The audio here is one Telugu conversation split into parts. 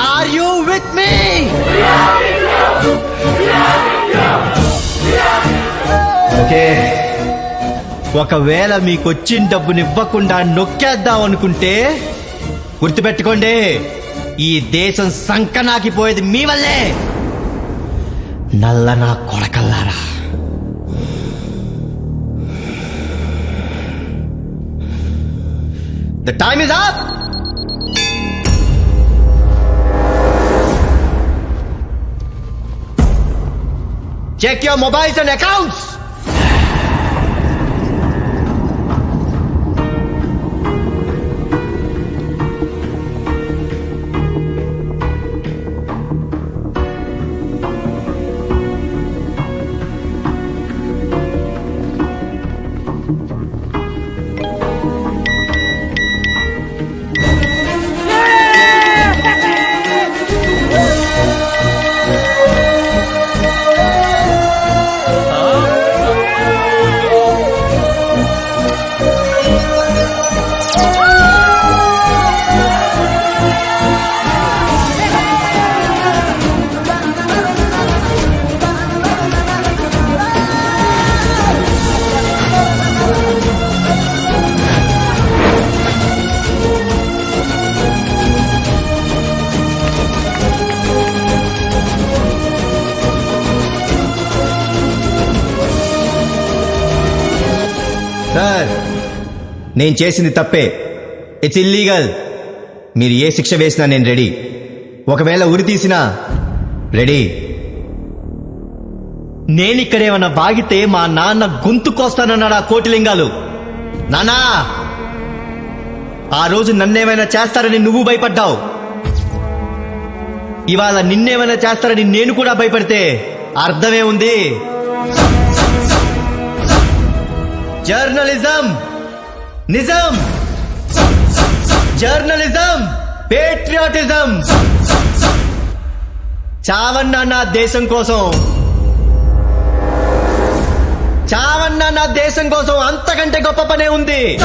Are you with me okay. ఒకవేళ మీకు వచ్చిన డబ్బునివ్వకుండా నొక్కేద్దాం అనుకుంటే గుర్తుపెట్టుకోండి ఈ దేశం సంకనాకిపోయేది మీ వల్లే. నల్ల నా కొడకల్లారా. The time is up Check your mobiles and accounts. Sir నేను చేసింది తప్పే. ఇట్స్ ఇల్లీగల్ మీరు ఏ శిక్ష వేసినా నేను రెడీ. ఒకవేళ ఉరి తీసినా రెడీ. నేనిక్కడేమన్నా బాగితే మా నాన్న గొంతు కోస్తానన్నాడు ఆ కోటిలింగాలు. నానా ఆ రోజు నన్నేమైనా చేస్తారని నువ్వు భయపడ్డావు. ఇవాళ నిన్నేమైనా చేస్తారని నేను కూడా భయపడితే అర్థమే ఉంది జర్నలిజం. నిజం. జర్నలిజం. పేట్రియాటిజం. చావన్నా నా దేశం కోసం. చావన్నా నా దేశం కోసం అంతకంటే గొప్ప పనే ఉంది.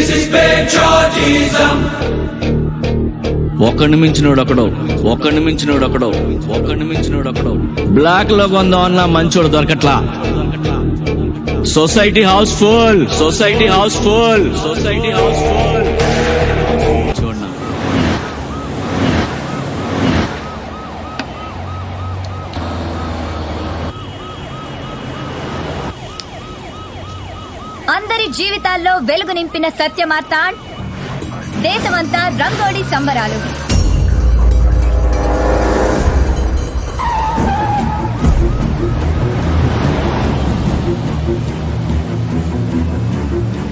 is patriotism. ఒక్కడిని మించినోడు ఒకడు ఒక్కడిని మించినోడు ఒకడు. ఒక్కడిని మించినోడు ఒకడు. బ్లాక్లో కొందాం మంచోడు దొరకట్లా. Society house full society house full society house full చూడన్నా అందరి జీవితాల్లో వెలుగు నింపిన సత్యమార్తాండ్. దేశమంతా రంగోళీ సంబరాలు.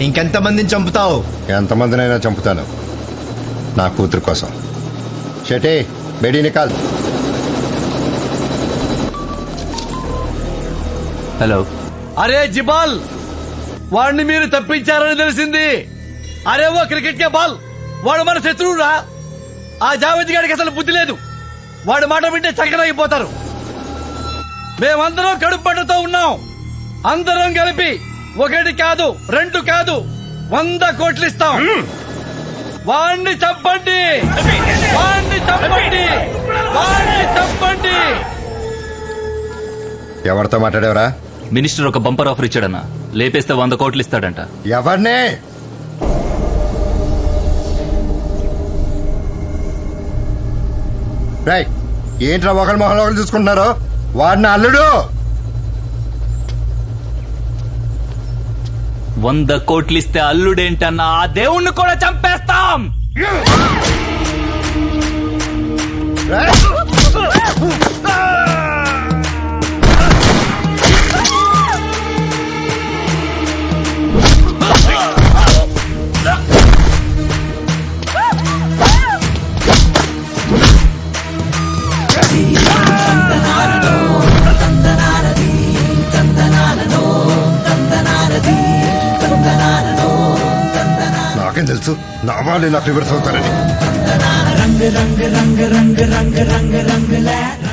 ఇంకెంతమందిని చంపుతావు? ఎంతమందినైనా చంపుతాను. నా కూతురు కోసం. షటే బేడీ నికాల్. హలో. అరే జిబాల్! వాడిని మీరు తప్పించారని తెలిసింది. అరే ఓ క్రికెట్ కే బాల్. వాడు మన శత్రువురా. ఆ జావేద్ గారికి అసలు బుద్ధి లేదు. వాడి మాట వింటే చక్కనైపోతారు మేమందరం కడుపు పంటతో ఉన్నాం. అందరం కలిపి ఒకటి కాదు రెండు కాదు వంద కోట్లు ఇస్తాం. వాణ్ణి చంపండి. వాణ్ణి చంపండి. వాణ్ణి చంపండి. ఎవరితో మాట్లాడేవరా? మినిస్టర్ ఒక బంపర్ ఆఫర్ ఇచ్చాడన్న. లేపేస్తే వంద కోట్లు ఇస్తాడంట. ఎవరినే? ఏంట్రా ఒకరి మొహంలో ఒకరు చూసుకుంటున్నారు? వాడిని అల్లుడు! వంద కోట్లిస్తే అల్లుడేంటన్నా? ఆ దేవుణ్ణి కూడా చంపేస్తాం! వాళ్ళు నాకు రివర్స్ అవుతారని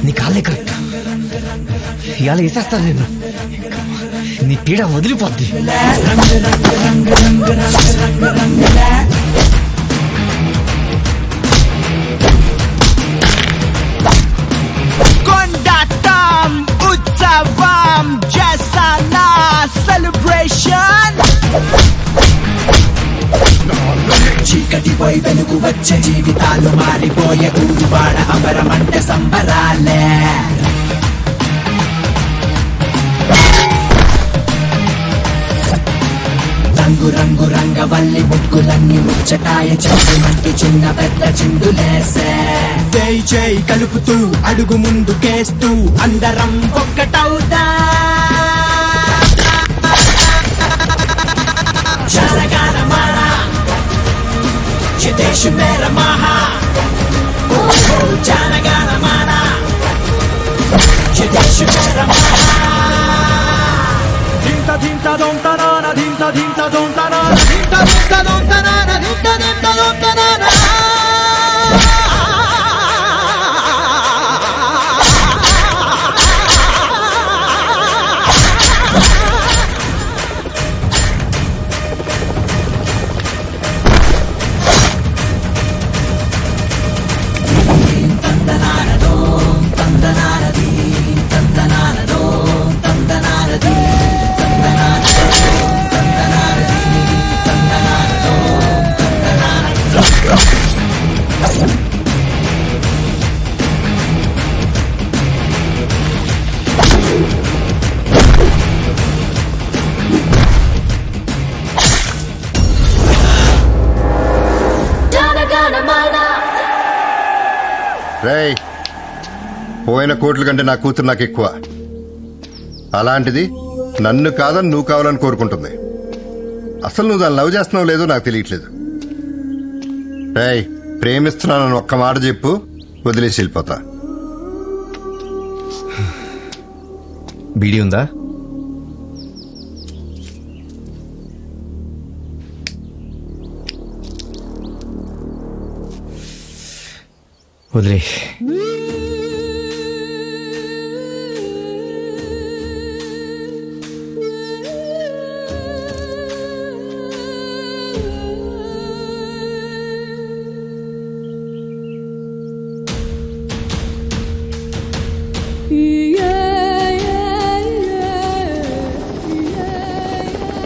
నీ కాళ్ళే కరెక్ట్. ఇవాళ వేసేస్తాను నేను. నీ పీడ వదిలిపోద్ది. కొండటం ఉత్సవం చేస్తాన? మనకు వచ్చే జీవితాలు మారిపోయే ఊరువాడ అమరమంటే సంబరాలే. రంగు రంగు రంగవల్లి ముగ్గులన్నీ ముచ్చటాయ చెంచుమంటూ చిన్న పెద్ద చిందులేసే జై జై కలుపుతూ అడుగు ముందుకేస్తూ అందరం ఒక్కటవుతా దేశ మేర మహా జనగణమన దేశ మేర మహా ధింత ధింత దొం తనాన ధింత ధింత దొం తనాన ధింత ధింత దొం తనాన ధింత ధింత దొం తనాన రేయ్ పోయిన కోట్ల కంటే నా కూతురు నాకు ఎక్కువ అలాంటిది నన్ను కాదని నువ్వు కావాలని కోరుకుంటుంది. అసలు నువ్వు దాన్ని లవ్ చేస్తున్నావు లేదో నాకు తెలియట్లేదు. రేయ్ ప్రేమిస్తున్నానని ఒక్క మాట చెప్పు వదిలేసి వెళ్ళిపోతా. బీడీ ఉందా? వదిలే.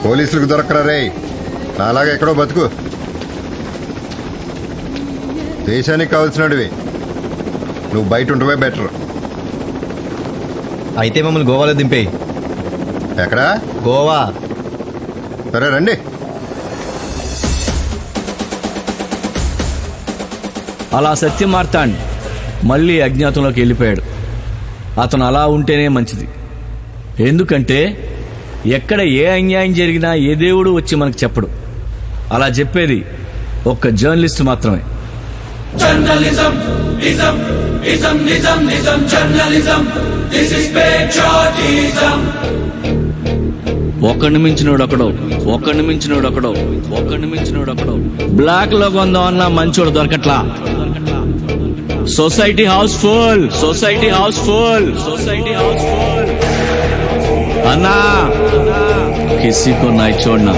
పోలీసులకు దొరకరా రేయ్ నాలాగా ఎక్కడో బతుకు. దేశానికి కావాల్సినవి నువ్వు బయట ఉండవే బెటర్. అయితే మమ్మల్ని గోవాలో దింపేయి. ఎక్కడా? గోవా. సరే రండి. అలా సత్యమార్తాండ్ మళ్ళీ అజ్ఞాతంలోకి వెళ్ళిపోయాడు. అతను అలా ఉంటేనే మంచిది. ఎందుకంటే ఎక్కడ ఏ అన్యాయం జరిగినా ఏ దేవుడు వచ్చి మనకు చెప్పడు. అలా చెప్పేది ఒక్క జర్నలిస్ట్ మాత్రమే. Journalism, ఇజం నిజం నిజం జర్నలిజం దిస్ ఇస్ పేట్రియాటిజం ఒక్కడిని మించినోడు ఒకడు ఒక్కడిని మించినోడు ఒకడు ఒక్కడిని మించినోడు ఒకడు. బ్లాక్లో కొందాం అన్న మంచోడు దొరకట్లా. Society house full society house full society house full అన్నా కిసి కొన్నాయి చూడనా.